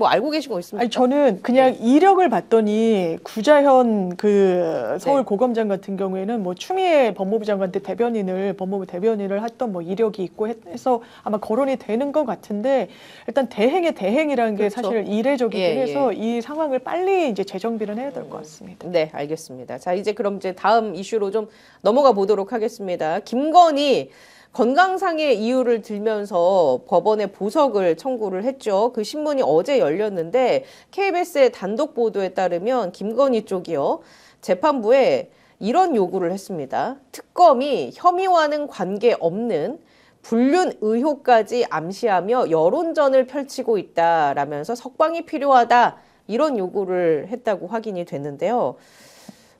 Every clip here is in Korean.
뭐 알고 계신 거 있습니까? 아니 저는 그냥 이력을 봤더니 구자현 그 서울 네. 고검장 같은 경우에는 뭐 추미애 법무부 장관 때 대변인을 법무부 대변인을 했던 뭐 이력이 있고 했- 해서 아마 거론이 되는 것 같은데 일단 대행의 대행이라는 게 그렇죠. 사실 이례적이긴 예, 해서 이 상황을 빨리 이제 재정비를 해야 될 것 같습니다. 네, 알겠습니다. 자, 이제 그럼 이제 다음 이슈로 좀 넘어가 보도록 하겠습니다. 김건희 건강상의 이유를 들면서 법원에 보석을 청구를 했죠. 그 신문이 어제 열렸는데 KBS의 단독 보도에 따르면 김건희 쪽이요. 재판부에 이런 요구를 했습니다. 특검이 혐의와는 관계없는 불륜 의혹까지 암시하며 여론전을 펼치고 있다라면서 석방이 필요하다 이런 요구를 했다고 확인이 됐는데요.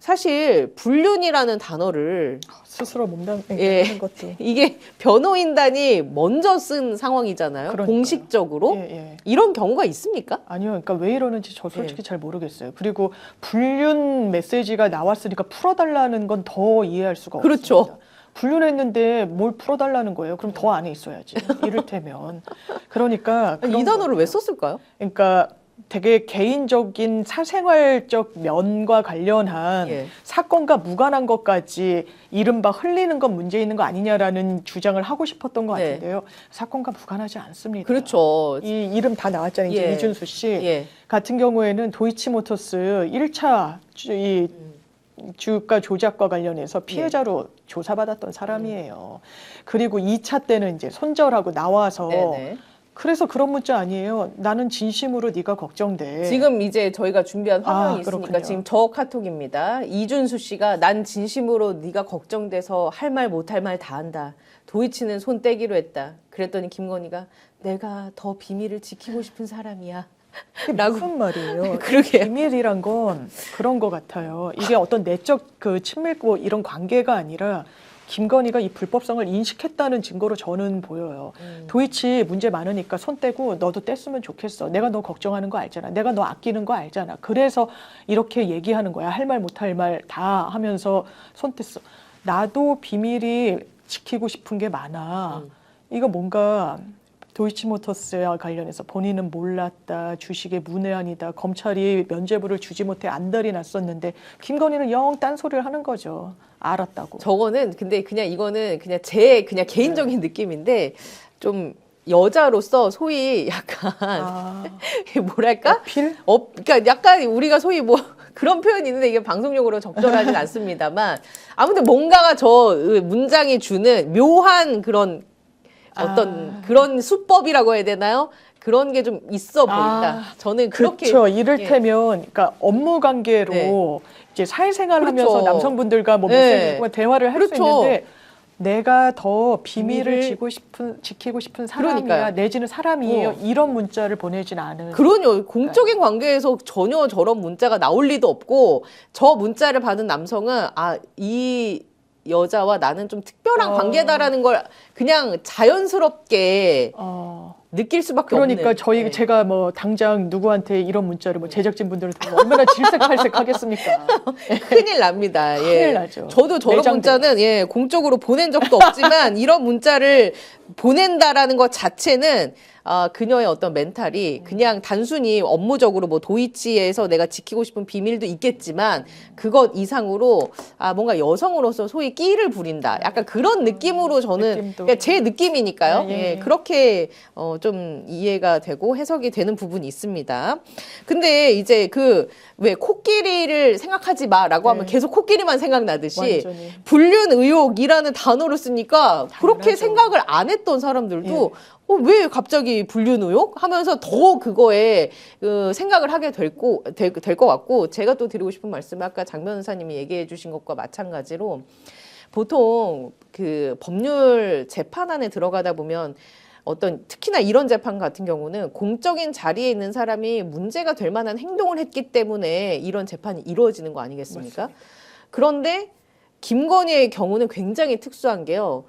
사실 불륜이라는 단어를 스스로 몸담는 예. 것도 이게 변호인단이 먼저 쓴 상황이잖아요. 그러니까요. 공식적으로 예, 예. 이런 경우가 있습니까? 아니요, 그러니까 왜 이러는지 예. 저 솔직히 잘 모르겠어요. 그리고 불륜 메시지가 나왔으니까 풀어달라는 건 더 이해할 수가 그렇죠. 없습니다. 불륜했는데 뭘 풀어달라는 거예요? 그럼 더 안에 있어야지. 이를테면. 그러니까 이 단어를 거예요. 왜 썼을까요? 그러니까 되게 개인적인 사생활적 면과 관련한 예. 사건과 무관한 것까지 이른바 흘리는 건 문제 있는 거 아니냐라는 주장을 하고 싶었던 것 네. 같은데요. 사건과 무관하지 않습니다. 그렇죠. 이 이름 다 나왔잖아요. 예. 이준수 씨 예. 같은 경우에는 도이치모터스 1차 주, 이 주가 조작과 관련해서 피해자로 조사받았던 사람이에요. 그리고 2차 때는 이제 손절하고 나와서 네네. 그래서 그런 문자 아니에요. 나는 진심으로 네가 걱정돼. 지금 이제 저희가 준비한 화면이 아, 있으니까 그렇군요. 지금 저 카톡입니다. 이준수 씨가 난 진심으로 네가 걱정돼서 할 말 못할 말 다 한다. 도이치는 손 떼기로 했다. 그랬더니 김건희가 내가 더 비밀을 지키고 싶은 사람이야. 그게 라고. 무슨 말이에요? 그러게요. 비밀이란 건 그런 것 같아요. 이게 어떤 내적 그 친밀고 이런 관계가 아니라 김건희가 이 불법성을 인식했다는 증거로 저는 보여요. 음. 도이치 문제 많으니까 손 떼고 너도 뗐으면 좋겠어. 내가 너 걱정하는 거 알잖아. 내가 너 아끼는 거 알잖아. 그래서 이렇게 얘기하는 거야. 할 말 못 할 말 다 하면서 손 뗐어. 나도 비밀이 지키고 싶은 게 많아. 음. 이거 뭔가 도이치모터스와 관련해서 본인은 몰랐다, 주식의 문외한이다, 검찰이 면죄부를 주지 못해 안달이 났었는데 김건희는 영 딴소리를 하는 거죠. 알았다고. 저거는 근데 그냥 이거는 그냥 제 그냥 개인적인 네. 느낌인데 좀 여자로서 소위 약간 아, 뭐랄까? 필? 어, 그러니까 약간 우리가 소위 뭐 그런 표현이 있는데 이게 방송용으로 적절하진 않습니다만 아무튼 뭔가가 저 문장이 주는 묘한 그런 어떤 아. 그런 수법이라고 해야 되나요? 그런 게 좀 있어 보인다. 아, 저는 그렇게 그렇죠. 이를테면, 그러니까 업무 관계로 네. 이제 사회생활 그렇죠. 하면서 남성분들과 뭐 네. 메시지와 대화를 할수 그렇죠. 있는데 내가 더 비밀을 지고 싶은 지키고 싶은 사람이야 그러니까요. 내지는 사람이에요 어. 이런 문자를 보내진 않은 그러요 공적인 관계에서 전혀 저런 문자가 나올 리도 없고 저 문자를 받은 남성은 아이 여자와 나는 좀 특별한 어. 관계다라는 걸 그냥 자연스럽게 어, 느낄 수밖에 그러니까 없는. 저희 네. 제가 뭐 당장 누구한테 이런 문자를 뭐 제작진 분들을 보면 얼마나 질색팔색 하겠습니까? 큰일 납니다. 예. 큰일 나죠. 저도 저런. 문자는 예 공적으로 보낸 적도 없지만 이런 문자를 보낸다라는 것 자체는 아, 그녀의 어떤 멘탈이 그냥 단순히 업무적으로 뭐 도이치에서 내가 지키고 싶은 비밀도 있겠지만 그것 이상으로 아 뭔가 여성으로서 소위 끼를 부린다. 약간 그런 느낌으로 저는. 그러니까 제 느낌이니까요. 아, 예. 예, 그렇게 어, 좀 이해가 되고 해석이 되는 부분이 있습니다. 근데 이제 그 왜 코끼리를 생각하지 마라고 하면 네. 계속 코끼리만 생각나듯이 완전히. 불륜 의혹이라는 단어를 쓰니까 그렇게 당연하죠. 생각을 안 했던 사람들도 예. 어, 왜 갑자기 불륜 의혹 하면서 더 그거에 그 생각을 하게 될것 같고 제가 또 드리고 싶은 말씀은 아까 장 변호사님이 얘기해 주신 것과 마찬가지로 보통 그 법률 재판안에 들어가다 보면 어떤 특히나 이런 재판 같은 경우는 공적인 자리에 있는 사람이 문제가 될 만한 행동을 했기 때문에 이런 재판이 이루어지는 거 아니겠습니까? 그런데 김건희의 경우는 굉장히 특수한 게요.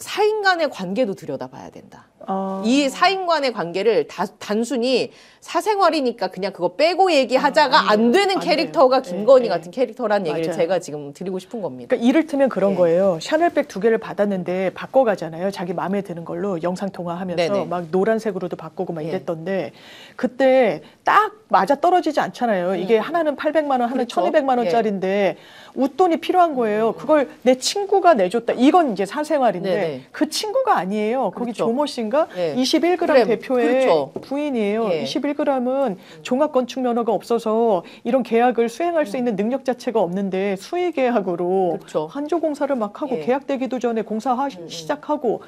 사인 간의 관계도 들여다봐야 된다. 어, 이 사인관의 관계를 다, 단순히 사생활이니까 그냥 그거 빼고 얘기하자가 아, 안 되는 안 캐릭터가 돼요. 김건희 네, 같은 캐릭터라는 얘기를 맞아요. 제가 지금 드리고 싶은 겁니다. 그러니까 이를테면 그런 예. 거예요. 샤넬백 두 개를 받았는데 바꿔가잖아요. 자기 마음에 드는 걸로 영상 통화하면서 네네. 막 노란색으로도 바꾸고 막 예. 이랬던데 그때 딱 맞아 떨어지지 않잖아요. 이게 음. 하나는 800만 원, 하나는 그렇죠. 1,200만 원짜리인데 웃돈이 필요한 거예요. 그걸 내 친구가 내줬다. 이건 이제 사생활인데 네네. 그 친구가 아니에요. 거기 그렇죠. 조모 씨인 가 예. 21g 그래, 대표의 그렇죠. 부인이에요. 예. 21g은 종합 건축 면허가 없어서 이런 계약을 수행할 수 있는 능력 자체가 없는데 수의 계약으로 음. 그렇죠. 한조 공사를 막 하고 예. 계약되기도 전에 공사 하, 음, 음. 시작하고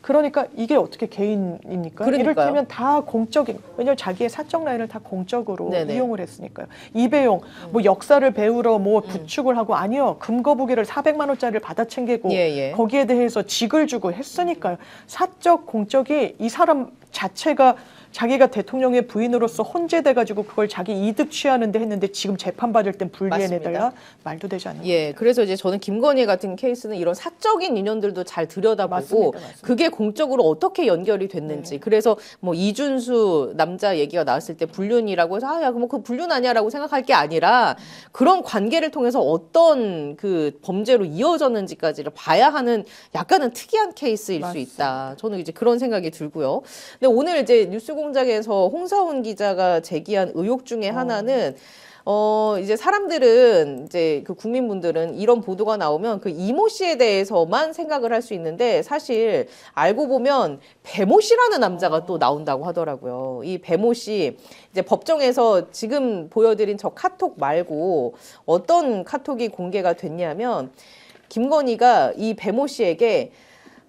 그러니까 이게 어떻게 개인입니까? 그러니까요. 이를테면 다 공적인 왜냐하면 자기의 사적 라인을 다 공적으로 네네. 이용을 했으니까요. 이배용 뭐 역사를 배우러 뭐 음. 부축을 하고 아니요 금거북이를 400만 원짜리를 받아 챙기고 예, 예. 거기에 대해서 직을 주고 했으니까요. 사적 공적이 이 사람 자체가 자기가 대통령의 부인으로서 혼재돼 가지고 그걸 자기 이득 취하는데 했는데 지금 재판 받을 땐 분리해내 달라 말도 되지 않는 예, 그래서 이제 저는 김건희 같은 케이스는 이런 사적인 인연들도 잘 들여다보고 맞습니다, 맞습니다. 그게 공적으로 어떻게 연결이 됐는지. 네. 그래서 뭐 이준수 남자 얘기가 나왔을 때 불륜이라고 해서 아, 야, 그뭐 그 불륜 아니야라고 생각할 게 아니라 그런 관계를 통해서 어떤 그 범죄로 이어졌는지까지를 봐야 하는 약간은 특이한 케이스일 수 맞습니다. 있다. 저는 이제 그런 생각이 들고요. 근데 오늘 이제 뉴스 공장에서 홍사훈 기자가 제기한 의혹 중에 하나는 어, 이제 사람들은, 이제 그 국민분들은 이런 보도가 나오면 그 이모 씨에 대해서만 생각을 할 수 있는데 사실 알고 보면 배모 씨라는 남자가 또 나온다고 하더라고요. 이 배모 씨, 이제 법정에서 지금 보여드린 저 카톡 말고 어떤 카톡이 공개가 됐냐면 김건희가 이 배모 씨에게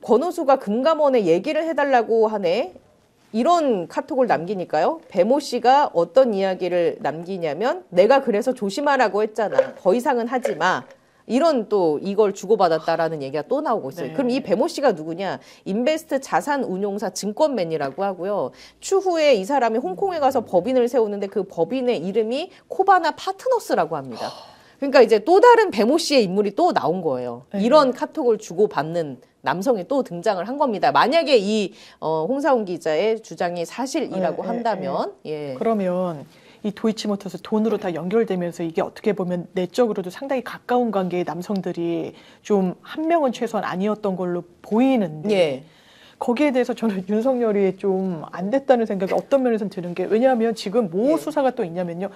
권오수가 금감원에 얘기를 해달라고 하네. 이런 카톡을 남기니까요. 배모 씨가 어떤 이야기를 남기냐면 내가 그래서 조심하라고 했잖아. 더 이상은 하지 마. 이런 또 이걸 주고받았다라는 얘기가 또 나오고 있어요. 네. 그럼 이 배모 씨가 누구냐? 인베스트 자산 운용사 증권맨이라고 하고요. 추후에 이 사람이 홍콩에 가서 법인을 세우는데 그 법인의 이름이 코바나 파트너스라고 합니다. 그러니까 이제 또 다른 배모 씨의 인물이 또 나온 거예요. 네. 이런 카톡을 주고받는 남성이 또 등장을 한 겁니다. 만약에 이 어, 홍사훈 기자의 주장이 사실이라고 네, 네, 한다면 예. 그러면 이 도이치모터스 돈으로 다 연결되면서 이게 어떻게 보면 내적으로도 상당히 가까운 관계의 남성들이 좀 한 명은 최소한 아니었던 걸로 보이는데 예. 거기에 대해서 저는 윤석열이 좀 안 됐다는 생각이 어떤 면에서는 드는 게 왜냐하면 지금 뭐 예. 수사가 또 있냐면요.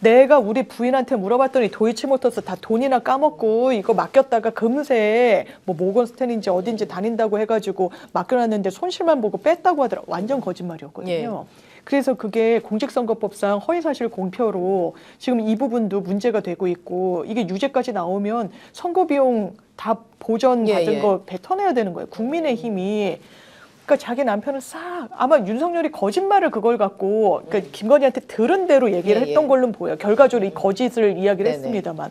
내가 우리 부인한테 물어봤더니 도이치모터스 다 돈이나 까먹고 이거 맡겼다가 금세 뭐 모건스탠인지 어딘지 다닌다고 해가지고 맡겨놨는데 손실만 보고 뺐다고 하더라. 완전 거짓말이었거든요. 그래서 그게 공직선거법상 허위사실 공표로 지금 이 부분도 문제가 되고 있고 이게 유죄까지 나오면 선거 비용 다 보전 예, 받은 예. 거 뱉어내야 되는 거예요. 국민의 힘이 그러니까 자기 남편은 싹 아마 윤석열이 거짓말을 그걸 갖고 그러니까 김건희한테 들은 대로 얘기를 예, 했던 예. 걸로 보여. 요 결과적으로 이 거짓을 이야기를 네네. 했습니다만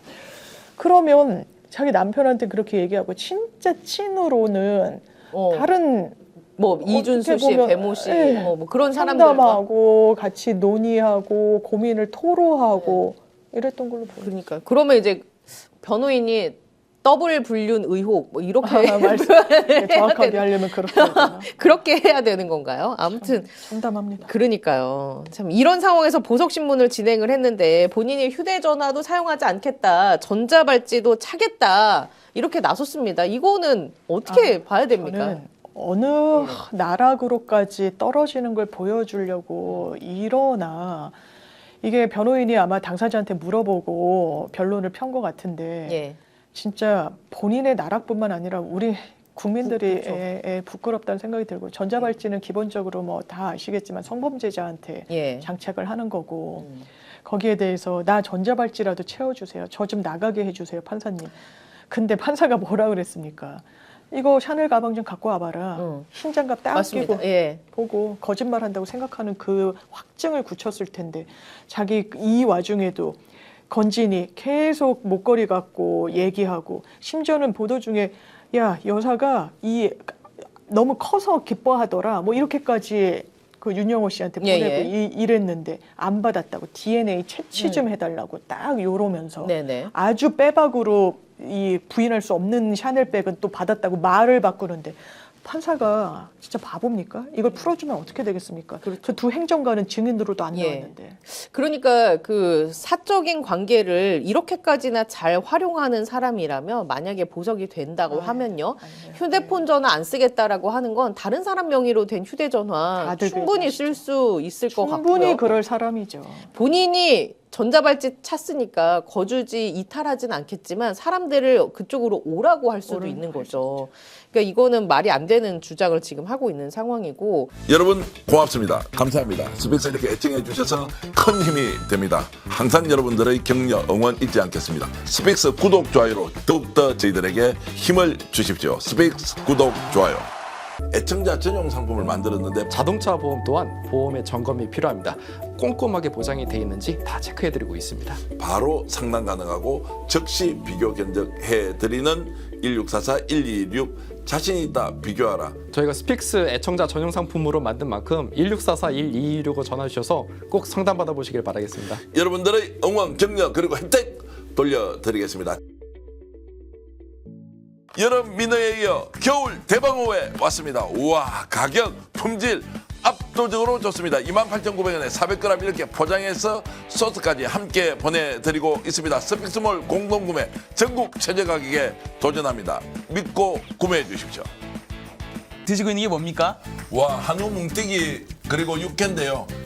그러면 자기 남편한테 그렇게 얘기하고 진짜 찐으로는 어, 다른 뭐 이준수 씨, 배모 씨, 예. 어, 뭐 그런 사람들 상담하고 같이 논의하고 고민을 토로하고 이랬던 걸로 보여요. 그러니까 그러면 이제 변호인이 더블 불륜 의혹 뭐 이렇게 아, 말씀 네, 정확하게 하려면 그렇게? 그렇게 해야 되는 건가요? 아무튼 참담합니다. 그러니까요. 참 이런 상황에서 보석 신문을 진행을 했는데 본인이 휴대전화도 사용하지 않겠다, 전자발찌도 차겠다 이렇게 나섰습니다. 이거는 어떻게 봐야 됩니까? 어느 나락으로까지 떨어지는 걸 보여주려고 이러나 이게 변호인이 아마 당사자한테 물어보고 변론을 편 것 같은데 예, 진짜 본인의 나락뿐만 아니라 우리 국민들이 그렇죠. 에, 에, 부끄럽다는 생각이 들고 전자발찌는 기본적으로 뭐 다 아시겠지만 성범죄자한테 예. 장착을 하는 거고 음. 거기에 대해서 나 전자발찌라도 채워주세요. 저 좀 나가게 해주세요, 판사님. 근데 판사가 뭐라 그랬습니까? 이거 샤넬 가방 좀 갖고 와봐라. 음. 흰 장갑 딱 맞습니다. 끼고 예, 보고 거짓말한다고 생각하는 그 확증을 굳혔을 텐데 자기 이 와중에도 건진이 계속 목걸이 갖고 얘기하고 심지어는 보도 중에 야 여사가 이 너무 커서 기뻐하더라 뭐 이렇게까지 그 윤영호 씨한테 예, 보내고 예. 이, 이랬는데 안 받았다고 DNA 채취 좀 해달라고 딱 요러면서 음. 네네. 아주 빼박으로 이 부인할 수 없는 샤넬백은 또 받았다고 말을 바꾸는데 판사가 진짜 바보입니까? 이걸 풀어주면 어떻게 되겠습니까? 그두 행정관은 증인으로도 안 예. 나왔는데. 그러니까 그 사적인 관계를 이렇게까지나 잘 활용하는 사람이라면 만약에 보석이 된다고 아, 하면요. 아니에요. 휴대폰 전화 안 쓰겠다라고 하는 건 다른 사람 명의로 된 휴대전화 충분히 쓸 수 있을 것 충분히 같고요. 그럴 사람이죠. 본인이 전자발찌 찼으니까 거주지 이탈하진 않겠지만 사람들을 그쪽으로 오라고 할 수도 있는 할 거죠. 그러니까 이거는 말이 안 되는 주장을 지금 하고 있는 상황이고 여러분 고맙습니다. 감사합니다. 스픽스 이렇게 애청해 주셔서 큰 힘이 됩니다. 항상 여러분들의 격려, 응원 잊지 않겠습니다. 스픽스 구독, 좋아요로 더욱더 저희들에게 힘을 주십시오. 스픽스 구독, 좋아요. 애청자 전용 상품을 만들었는데 자동차 보험 또한 보험의 점검이 필요합니다. 꼼꼼하게 보장이 돼 있는지 다 체크해드리고 있습니다. 바로 상담 가능하고 즉시 비교 견적해 드리는 1644-1216 자신 있다 비교하라. 저희가 스픽스 애청자 전용 상품으로 만든 만큼 1644-1226을 전화 주셔서 꼭 상담 받아보시길 바라겠습니다. 여러분들의 응원, 격려 그리고 혜택 돌려드리겠습니다. 여름 민어에 이어 겨울 대방어에 왔습니다. 우와 가격, 품질 압도적으로 좋습니다. 28,900원에 400g 이렇게 포장해서 소스까지 함께 보내드리고 있습니다. 스픽스몰 공동구매 전국 최저 가격에 도전합니다. 믿고 구매해 주십시오. 드시고 있는 게 뭡니까? 와 한우 뭉티기 그리고 육회인데요